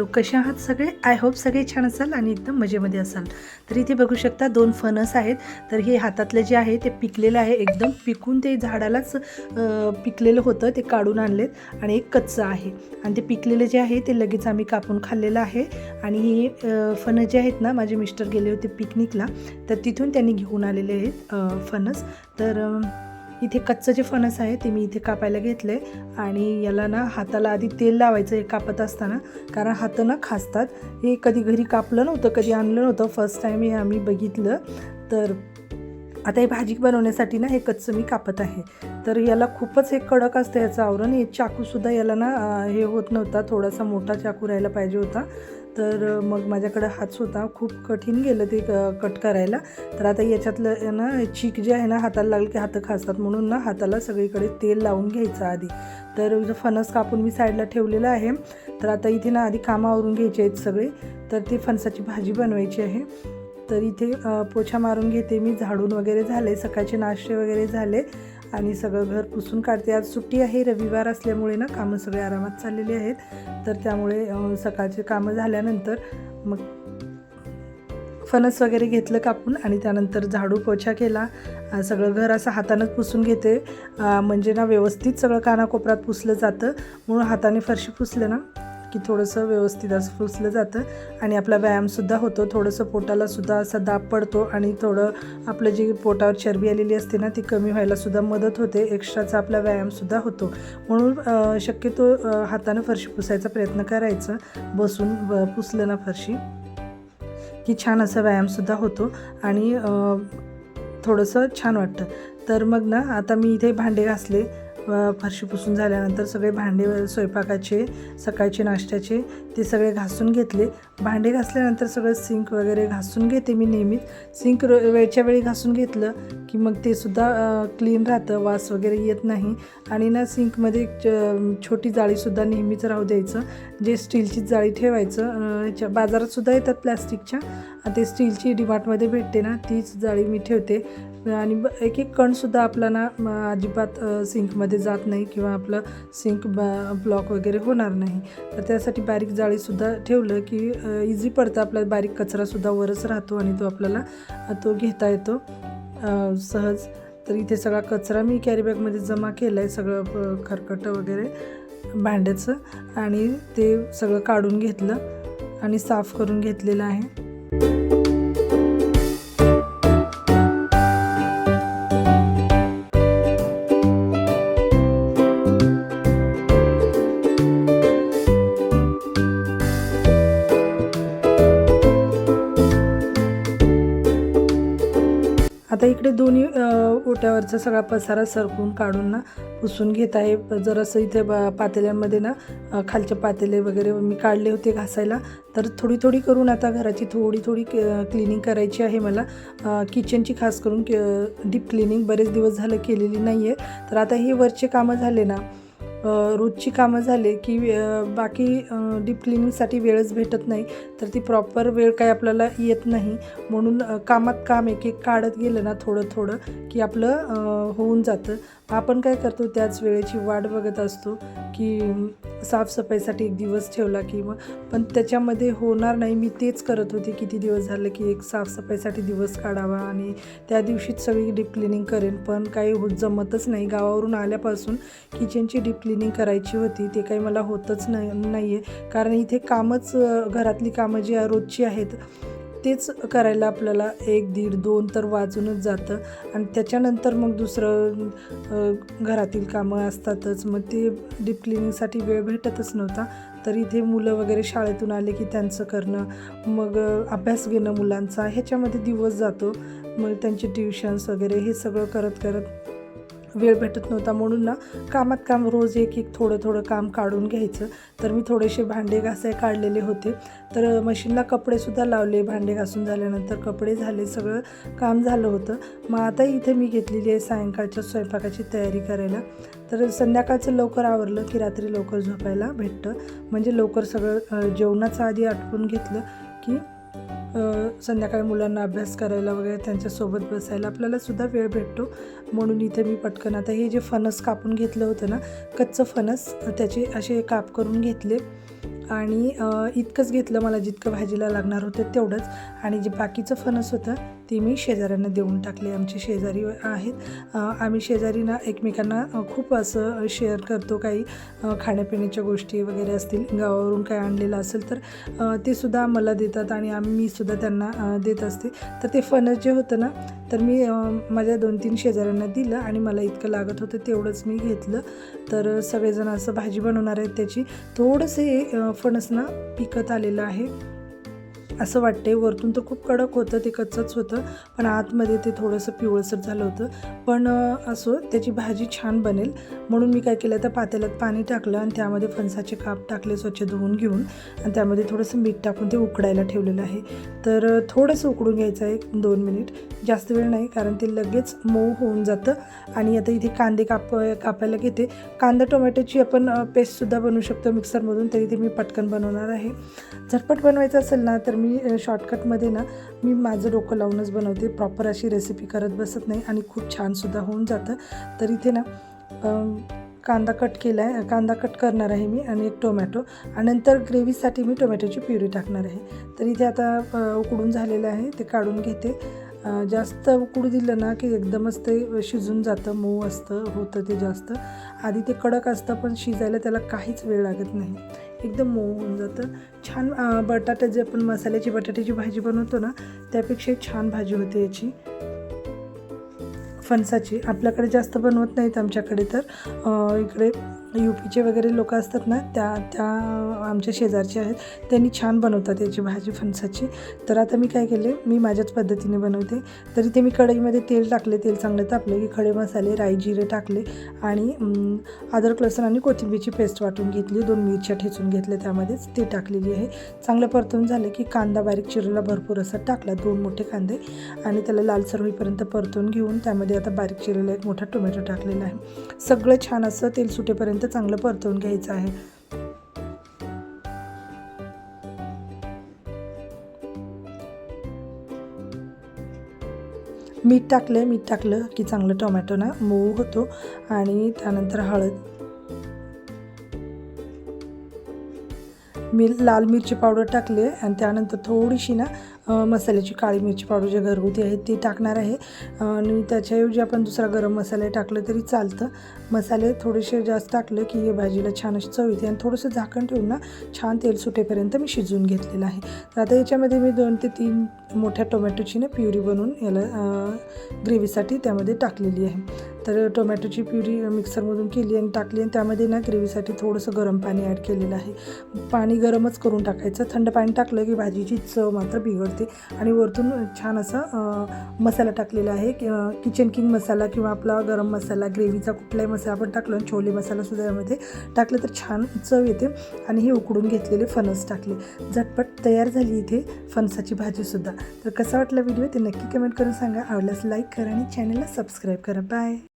Hello कसे आहात सगळे? आय होप सगळे छान असाल आणि एकदम मजेमध्ये असाल. तर इथे बघू शकता दोन फणस आहेत. तर हे हातातलं जे आहे ते पिकलेलं आहे. एकदम पिकून ते झाडालाच पिकलेलं होतं. ते काढून आणलेत आणि एक कच्चं आहे. आणि ते पिकलेलं जे आहे ते लगेच आम्ही कापून खाल्लेलं आहे. आणि हे फणस जे आहेत ना माझे मिस्टर गेले होते पिकनिकला तर तिथून त्यांनी घेऊन आलेले आहेत फणस. तर इथे कच्चं जे फणस आहे ते मी इथे कापायला घेतलं आहे आणि याला ना हाताला आधी तेल लावायचं हे कापत असताना कारण हातं ना खासतात. हे कधी घरी कापलं नव्हतं कधी आणलं नव्हतं. फर्स्ट टाईम हे आम्ही बघितलं. तर आता हे भाजी बनवण्यासाठी ना हे कच्चं मी कापत आहे. तर याला खूपच हे कडक असतं याचं आवरण. हे चाकूसुद्धा याला ना हे होत नव्हता. थोडासा मोठा चाकू राहायला पाहिजे होता. तर मग माझ्याकडं हाच होता खूप कठीण गेलं ते क- कट करायला. तर आता याच्यातलं ना चीक जे आहे ना हाताला लागलं की हातं खासतात. म्हणून ना हाताला सगळीकडे तेल लावून घ्यायचं आधी. तर फणस कापून मी साईडला ठेवलेलं आहे. तर आता इथे ना आधी कामावरून घ्यायचे आहेत सगळे. तर ती फणसाची भाजी बनवायची आहे. तर इथे पोछा मारून घेते मी. झाडून वगैरे झाले. सकाळचे नाश्ते वगैरे झाले आणि सगळं घर पुसून काढते. आज सुट्टी आहे. रविवार असल्यामुळे ना कामं सगळे आरामात चाललेली आहेत. तर त्यामुळे सकाळचे कामं झाल्यानंतर मग फणस वगैरे घेतलं कापून आणि त्यानंतर झाडू पोछा केला. सगळं घर असं हातानंच पुसून घेते. म्हणजे ना व्यवस्थित सगळं कानाकोपऱ्यात पुसलं जातं. म्हणून हाताने फरशी पुसलं ना. की थोडंसं व्यवस्थित असं पुसलं जातं आणि आपला व्यायामसुद्धा होतो. थोडंसं पोटालासुद्धा असा दाब पडतो आणि थोडं आपलं जी पोटावर चरबी आलेली असते ना ती कमी व्हायलासुद्धा मदत होते. एक्स्ट्राचा आपला व्यायामसुद्धा होतो. म्हणून शक्यतो हातानं फरशी पुसायचा प्रयत्न करायचा. बसून ब पुसलं ना फरशी की छान असा व्यायामसुद्धा होतो आणि थोडंसं छान वाटतं. तर मग ना आता मी इथे भांडे घासले. फरशी पुसून झाल्यानंतर सगळे भांडे स्वयंपाकाचे सकाळचे नाश्त्याचे ते सगळे घासून घेतले. भांडे घासल्यानंतर सगळं सिंक वगैरे घासून घेते मी नेहमीच. सिंक रो वेळच्या वेळी घासून घेतलं की मग ते सुद्धा क्लीन राहतं वास वगैरे येत नाही. आणि ना सिंकमध्ये एक च- छोटी जाळीसुद्धा नेहमीच राहू द्यायचं. जे स्टीलची जाळी ठेवायचं अ, ह्याच्या येतात प्लॅस्टिकच्या. ते स्टीलची डिमार्टमध्ये भेटते ना तीच जाळी मी ठेवते. आणि एक एक कणसुद्धा आपला ना अजिबात सिंकमध्ये मध्ये जात नाही किंवा आपलं सिंक बा ब्लॉक वगैरे होणार नाही. तर त्यासाठी बारीक जाळीसुद्धा ठेवलं की इझी पडतं. आपला बारीक कचरासुद्धा वरच राहतो आणि तो आपल्याला तो घेता येतो. सहज. तर इथे सगळा कचरा मी कॅरीबॅगमध्ये जमा केला आहे सगळं प- खरकटं वगैरे भांड्याचं. आणि ते सगळं काढून घेतलं आणि साफ करून घेतलेलं आहे. आता इकडे दोन्ही ओट्यावरचा सगळा पसारा सरकून काढून ना पुसून घेत आहे. जरासं इथे पातेल्यांमध्ये ना खालचे पातेले वगैरे मी काढले होते घासायला. तर थोडी थोडी करून आता घराची थोडी थोडी क्लिनिंग करायची आहे मला. किचनची खास करून डीप क्लिनिंग बरेच दिवस झालं केलेली नाही आहे तर आता हे वरचे कामं झाले ना रोजची कामं झाले की बाकी डीप क्लिनिंगसाठी वेळच भेटत नाही. तर ती प्रॉपर वेळ काही आपल्याला येत नाही. म्हणून कामात काम एक एक काढत गेलं ना थोडं थोडं की आपलं होऊन जातं. आपण काय करतो त्याच वेळेची वाट बघत असतो की साफसफाईसाठी एक दिवस ठेवला की मग. पण त्याच्यामध्ये होणार नाही. मी तेच करत होते किती दिवस झाले की एक साफसफाईसाठी दिवस काढावा आणि त्या दिवशीच सगळी डीप क्लिनिंग करेन. पण काही होत जमतच नाही. गावावरून आल्यापासून किचनची डीप क्लिनिंग करायची होती ते काही मला होतच नाही नाही आहे कारण इथे कामच घरातली कामं जी रोजची आहेत तेच करायला आपल्याला एक दीड दोन तर वाजूनच जातं. आणि त्याच्यानंतर मग दुसरं घरातील कामं असतातच. मग ते डीप क्लिनिंगसाठी वेळ भेटतच नव्हता. तर इथे मुलं वगैरे शाळेतून आले की त्यांचं करणं मग अभ्यास घेणं मुलांचा. ह्याच्यामध्ये दिवस जातो. मग त्यांचे ट्युशन्स वगैरे हे सगळं करत करत वेळ भेटत नव्हता. म्हणून ना कामात काम रोज एक एक थोडं थोडं काम काढून घ्यायचं. तर मी थोडेसे भांडे घासाय काढलेले होते. तर मशीनला कपडेसुद्धा लावले. भांडे घासून झाल्यानंतर कपडे झाले. सगळं काम झालं होतं. मग आता इथे मी घेतलेली आहे सायंकाळच्या स्वयंपाकाची तयारी करायला. तर संध्याकाळचं लवकर आवरलं की रात्री लवकर झोपायला भेटतं. म्हणजे लवकर सगळं जेवणाचं आधी आटपून घेतलं की संध्याकाळी मुलांना अभ्यास करायला वगैरे त्यांच्यासोबत बसायला आपल्याला सुद्धा वेळ भेटतो. म्हणून इथे मी पटकन आता हे जे फणस कापून घेतलं होतं ना कच्चं फणस त्याचे असे काप करून घेतले. आणि इतकंच घेतलं मला जितकं भाजीला लागणार होतं तेवढंच. आणि जे बाकीचं फणस होतं ते मी शेजाऱ्यांना देऊन टाकले. आमचे शेजारी आहेत. आम्ही शेजारी ना एकमेकांना खूप असं शेअर करतो. काही खाण्यापिण्याच्या गोष्टी वगैरे असतील गावावरून काय आणलेलं असेल तर ते सुद्धा मला देतात आणि आम्ही मी सुद्धा त्यांना देत असते. तर ते फणस जे होतं ना तर मी माझ्या दोन तीन शेजाऱ्यांना दिलं आणि मला इतकं लागत होतं तेवढंच मी घेतलं. तर सगळेजण असं भाजी बनवणार आहेत त्याची. थोडंसं हे अ, फणस ना पिकत आलेलं आहे. असं वाटते वरतून तर खूप कडक होतं ते कच्चंच होतं पण आतमध्ये ते थोडंसं पिवळसर झालं होतं. पण असो त्याची भाजी छान बनेल. म्हणून मी काय केलं तर पातेल्यात पाणी टाकलं आणि त्यामध्ये फणसाचे काप टाकले स्वच्छ धुवून घेऊन आणि त्यामध्ये थोडंसं मीठ टाकून ते उकडायला ठेवलेलं आहे. तर थोडंसं उकडून घ्यायचं आहे दोन मिनिट. जास्त वेळ नाही कारण ते लगेच मऊ होऊन जातं आणि आता इथे कांदे काप कापायला घेते. कांदा टोमॅटोची आपण पेस्टसुद्धा बनवू शकतो मिक्सरमधून तरी ते मी पटकन बनवणार आहे. झटपट बनवायचं असेल ना तर मी मी शॉर्टकटमध्ये ना मी माझं डोकं लावूनच बनवते. प्रॉपर अशी रेसिपी करत बसत नाही आणि खूप छानसुद्धा होऊन जातं. तर इथे ना कांदा कट केला आहे कांदा कट करणार आहे मी आणि एक टोमॅटो आणि नंतर ग्रेव्हीसाठी मी टोमॅटोची प्युरी टाकणार आहे. तर इथे आता उकडून झालेलं आहे. ते काढून घेते. जास्त उकडू दिलं ना की एकदमच ते शिजून जातं. मऊ असतं होतं ते जास्त. आधी ते कडक असतं पण शिजायला त्याला काहीच वेळ लागत नाही. एकदम मऊ होऊन जातं. छान अ, बटाटा जे आपण मसाल्याची बटाट्याची भाजी बनवतो ना त्यापेक्षा छान भाजी होते याची. फणसाची. आपल्याकडे जास्त बनवत नाहीत आमच्याकडे तर. इकडे पीचे वगैरे लोक असतात ना त्या त्या आमच्या शेजारचे आहेत त्यांनी छान बनवतात याची भाजी फणसाची. तर आता मी काय केले मी माझ्याच पद्धतीने बनवते. तर इथे मी कढईमध्ये तेल टाकले तेल चांगलं तापले की खडे मसाले राई जिरे टाकले आणि अम, अद्रक लसूण आणि कोथिंबीरची पेस्ट वाटून घेतली. दोन मिरच्या ठेचून घेतल्या त्यामध्येच ते टाकलेली आहे. चांगलं परतून झालं की कांदा बारीक चिरला भरपूर असा टाकला दोन मोठे कांदे आणि त्याला लालसर होईपर्यंत परतून घेऊन त्यामध्ये आता बारीक चिरलेला एक मोठा टोमॅटो टाकलेला आहे. सगळं छान असं तेल सुटेपर्यंत चांगलं परतवून घ्यायचं आहे. मीठ टाकलं मीठ टाकलं की चांगलं टोमॅटो ना मऊ होतो आणि त्यानंतर हळद. मी लाल मिरची पावडर टाकली आहे आणि त्यानंतर थोडीशी ना मसाल्याची काळी मिरची पावडर जे घरगुती आहे ती टाकणार आहे. आणि त्याच्याऐवजी आपण दुसरा गरम मसाले टाकलं तरी चालतं. मसाले थोडेसे जास्त टाकलं की हे भाजीला छान अशी चव येते आणि थोडंसं झाकण ठेवून ना छान तेल सुटेपर्यंत मी शिजवून घेतलेलं आहे. तर आता याच्यामध्ये मी दोन ते तीन मोठ्या टोमॅटोची ना प्युरी बनवून याला ग्रेव्हीसाठी त्यामध्ये टाकलेली आहे. तर टोमॅटोची प्युरी मिक्सरमधून केली आणि टाकली आणि त्यामध्ये ना ग्रेव्हीसाठी थोडंसं गरम पाणी ॲड केलेलं आहे. पाणी गरमच करून टाकायचं. थंड पाणी टाकलं की भाजीची चव मात्र बिघड वरती आणि वरतून छान असा मसाला टाकलेला आहे. कि- किचन किंग मसाला किंवा आपला गरम मसाला ग्रेव्हीचा कुठलाही मसाला आपण टाकलो आणि छोले मसालासुद्धा यामध्ये टाकलं तर छान चव येते. आणि हे उकडून घेतलेले फणस टाकले. झटपट तयार झाली इथे फणसाची भाजीसुद्धा तर कसा वाटला व्हिडिओ ते नक्की कमेंट करून सांगा. आवडल्यास लाईक करा आणि चॅनलला सबस्क्राईब करा. बाय